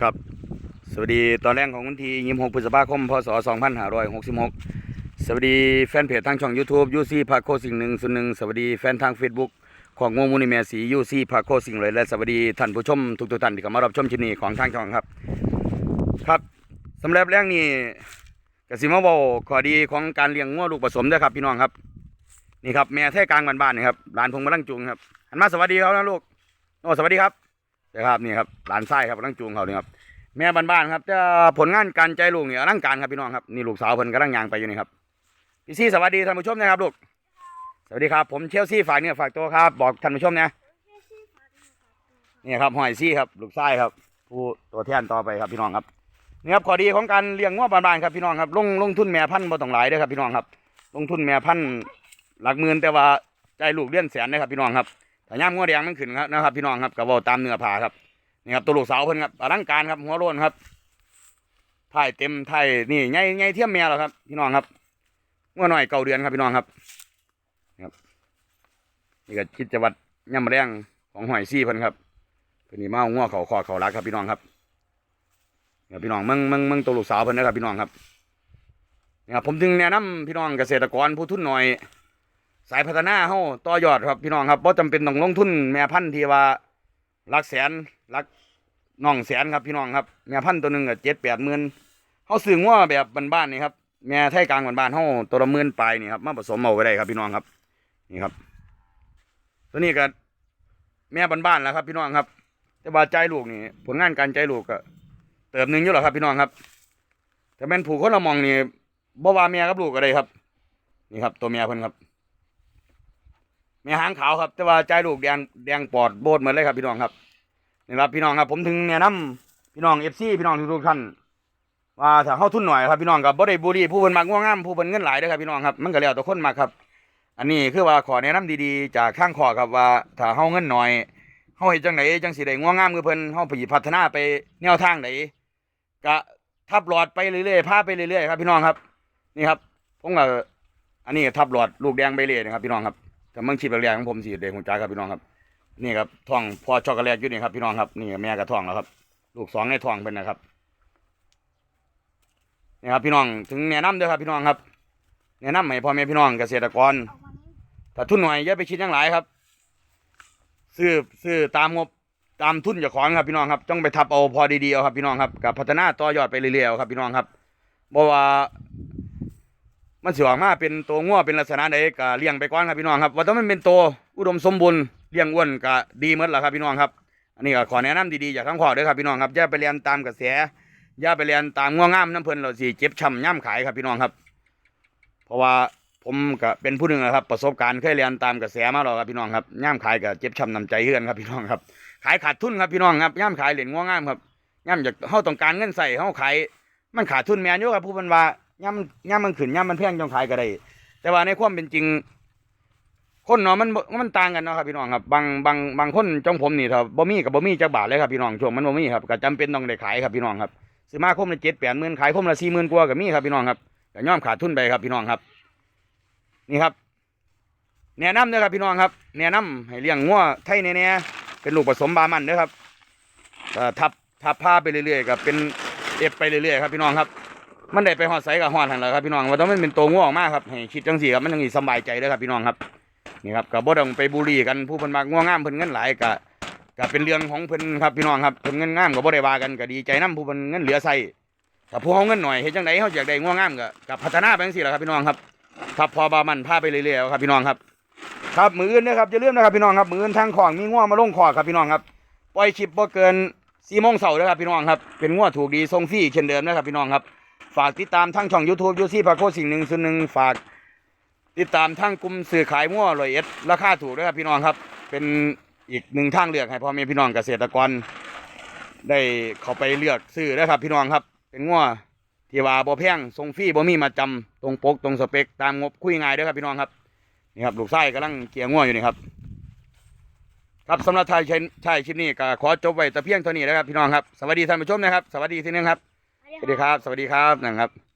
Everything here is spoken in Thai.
ครับ สวัสดีตอนแรกของวันที่26พฤษภาคมพศ2566สวัสดีแฟนเพจทางช่อง YouTube ยูซี่พาโคสิ่งหนึ่งส่วนหนึ่งสวัสดีแฟนทาง Facebook ของงวงมูนิเมียสียูซี่พาโคสิ่งเลยและสวัสดีท่านผู้ชมทุกๆท่านที่เข้ามารับชมชิปนี้ของทางช่องครับ ครับสำหรับแรกนี้กสิมาบอกขอดีของการเลี้ยงงัวลูกผสมด้วยครับพี่น้องครับนี่ครับแม่แท้กลางบ้านๆนี่ครับหลานพงมาลังจูงครับหันมาสวัสดีเขานะลูกโอ้สวัสดีครับ นะครับนี่ครับหลานไส้ครับกำลังจูงเขานี่ครับแม่บ้านๆครับจะผลงานการใจลูกเนี่อลังการครับพี่น้องครับนี่ลูกสาวเพิ่นกำลังยางไปอยู่นี่ครับพี่ซี่สวัสดีท่านผู้ชมนะครับลูกสวัสดีครับผมเชลซี่ฝากเนี่ยฝากตัวครับ บอกท่านผู้ชมนะนี่ครับหอยซี่ครับลูกไส้ครับ ผู้ตัวแทนต่อไปครับพี่น้องครับนี่ครับข้อดีของการเลี้ยงงัวบ้านๆครับพี่น้องครับลงลงทุนแม่พันธุ์บ่ต้องหลายเด้อครับพี่น้องครับ ลงทุนแม่พันธุ์หลักหมื่นแต่ว่าใจลูกเลี้ยนแสนนะครับพี่น้องครับ แต่ย่ามงัวแดงมันขึ้นครับนะครับ พี่น้องครับกับว่าตามเนื้อผ้าครับนี่ครับตัวลูกสาวเพิ่นครับอลังการครับหัวโล้นครับถ่ายเต็มถ่ายนี่ไงไงเทียมแม่แล้วครับ พี่น้องครับเมื่อหน่อยเก่าเดือนครับพี่น้องครับนี่ครับนี่ก็คิดจะวัดย่ำแรงของหอยซี่เพิ่นครับเพิ่นนี่มาเอางัวเขาคอเขารักครับพี่น้องครับนี่ครับพี่น้องมึงมึงมึงตัวลูกสาวเพิ่นนะครับพี่น้องครับนี่ครับผมถึงแนะนำพี่น้องเกษตรกรผู้ทุนหน่อย สายพัฒนาเฮาต่อยอดครับพี่น้องครับบ่จำเป็นต้องลงทุนแม่พันธุ์ที่ว่าหลักแสนหลักน่องแสนครับพี่น้องครับแม่พันธุ์ตัวหนึ่งก็เจ็ดแปดหมื่นเขาซื้องัวแบบบ้านๆนี่ครับแม่ไทยกลางบ้านๆเขาตัวละหมื่นปลายนี่ครับมาผสมเอาไว้ได้ครับพี่น้องครับ นี่ครับ ตัวนี้ก็แม่บ้านๆแล้วครับ พี่น้องครับ แต่ว่าใจลูกนี่ผลงานการใจลูกก็เติบหนึ่งอยู่หรอครับพี่น้องครับ แต่แม่นผูกคนละมองนี่บ่ว่าแม่กับลูกก็ได้ครับ นี่ครับ ตัวแม่เพิ่นครับ แม่หางขาวครับ แต่ว่าใจลูกแดงแดงปอดโบดเหมือนเลยครับพี่น้องครับนี่ครับพี่น้องครับ ผมถึงแนะนำพี่น้องเอฟซีพี่น้องทุกท่านว่าถ้าเข้าทุนหน่อยครับพี่น้องครับบ่ได้บุรีผู้เพิ่นมักง่วงงามผู้เพิ่นเงินหลายเด้อครับพี่น้องครับมันก็แล้วแต่คนมักครับ อันนี้คือว่าขอแนะนำดีๆ จากข้างขอครับว่าถ้าเฮาเงินหน่อยเฮาเฮ็ดจังไดจังสิได้ง่วงงามคือเพิ่นเฮาไปพัฒนาไปแนวทางไหนก็ทับหลอดไปเรื่อยๆพาไปเรื่อยๆครับพี่น้องครับ นี่ครับผมก็อันนี้ทับหลอดลูกแดงใบเล่นะครับพี่น้องครับ แต่เมืองชีพแรกๆของผมสีแดงของจ้าครับพี่น้องครับนี่ครับท้องพอช็อกโกแลตอยู่นี่ครับพี่น้องครับนี่แม่กับท้องแล้วครับ ลูกสองในท้องเป็นนะครับนี่ครับพี่น้องถึงแนะนำด้อครับพี่น้องครับแนะนำให้พ่อแม่พี่น้องเกษตรกรถ้าทุนหน่อยอย่าไปคิดอย่างหลายครับซื้อซื้อตามงบตามทุนจ้าของครับพี่น้องครับต้องไปทับเอาพอดีๆเอาครับพี่น้องครับกับพัฒนาต่อยอดไปเรื่อยๆเอาครับพี่น้องครับเพราะว่า มันสิออกมาเป็นตัวงัวเป็นลักษณะใดก็เลี้ยงไปก่อนครับพี่น้องครับว่าต้องมันเป็นตัวอุดมสมบูรณ์เลี้ยงอ้วนก็ดีหมดแล้วครับพี่น้องครับอันนี้ก็ขอแนะนำดีๆจากทั้งขอด้อครับพี่น้องครับอย่าไปเรียนตามกระแสอย่าไปเรียนตามงัวงามน้ำเพลินเราสิเจ็บช้ำย่ำขายครับพี่น้องครับ เพราะว่าผมก็เป็นผู้หนึ่งนะครับ ประสบการณ์เคยเรียนตามกระแสมาแล้วครับพี่น้องครับย่ำขายก็เจ็บช้ำน้ำใจเฮือนครับพี่น้องครับขายขาดทุนครับพี่น้องครับย่ำขายเหรียญงัวงามครับย่ำจากเฮาต้องการเงินใส่เฮาขายมันขาดทุนแมนอยู่ครับผู้เป็นว่า ย่ำย่ำมันขึ้นย่ำมันแพงจงขายก็ได้ แต่ว่าในความเป็นจริง คนเนาะมันมันต่างกันเนาะครับพี่น้องครับ บางบางบางคนจองผมนี่ถ้าบ่มีกับบ่มีจักบาทเลยครับพี่น้องช่วงมันบ่มีครับก็จำเป็นต้องได้ขายครับพี่น้องครับซื้อมาคมละเจ็ดแปดหมื่นขายคมละสี่หมื่นกว่าก็มีครับพี่น้องครับก็ย่อมขาดทุนไปครับพี่น้องครับ นี่ครับแนะนำเด้อครับพี่น้องครับแนะนำให้เลี้ยงงัวไทยแน่ๆเป็นลูกผสมบามันเด้อครับทับทับผ้าไปเรื่อยๆก็เป็นเอฟไปเรื่อยๆครับพี่น้องครับ มันได้ไปหอดใสกับหอดหันแล้วครับพี่น้องว่าต้องมันเป็นตัวง่วงมากครับให้คิดจังสี่ครับมันยังสิสบายใจเด้อครับพี่น้องครับนี่ครับกับบ่ต้องไปบูลลี่กันผู้เพิ่นมักง่วงงามเพิ่นเงินหลายก็ก็เป็นเรื่องของเพิ่นครับพี่น้องครับเพิ่นเงินงามก็บ่ได้ว่ากันก็ดีใจนํผู้เพิ่นเงินเหลือใส่ถ้าผู้เฮาเงินหน่อยเฮ็ดจังไดเฮาอยากได้ง่วงงามก็ก็พัฒนาไปจังซี่แหละครับพี่น้องครับครับพอบามันพาไปเรื่อยๆครับพี่น้องครับ ครับมืออื่นนะครับอย่าลืมนะครับพี่น้องครับมืออื่นทางของมีง่วงมาลงคอครับพี่น้องครับปล่อยชิปบ่เกิน4โมงเช้าเด้อครับพี่น้องครับเป็นง่วงถูกดีทรงฟรีเช่นเดิมนะครับพี่น้องครับ ฝากติดตามทั้งช่อง YouTube ยูซี่พาโคสิ่งหนึ่งส่วนหนึ่งฝากติดตามทั้งกลุ่มสื่อขายมั่วลอยเอ็ดราคาถูกด้วยครับพี่น้องครับ เป็นอีกหนึ่งทางเลือกให้พ่อแม่พี่น้องเกษตรกร ได้เข้าไปเลือกซื้อนะครับพี่น้องครับ เป็นงัวที่ว่าบ่แพงทรงฟรีบ่มีมาจำตรงปกตรงสเปคตามงบคุยง่ายด้วยครับพี่น้องครับนี่ครับลูกไส้กำลังเกี่ยงัวอยู่นี่ครับ ครับสำหรับทายใช้ใช่ชิปนี้ก็ขอจบไว้แต่เพียงเท่านี้นะครับพี่น้องครับสวัสดีท่านผู้ชมนะครับ สวัสดีทีนึงครับ สวัสดีครับ สวัสดีครับนะครับ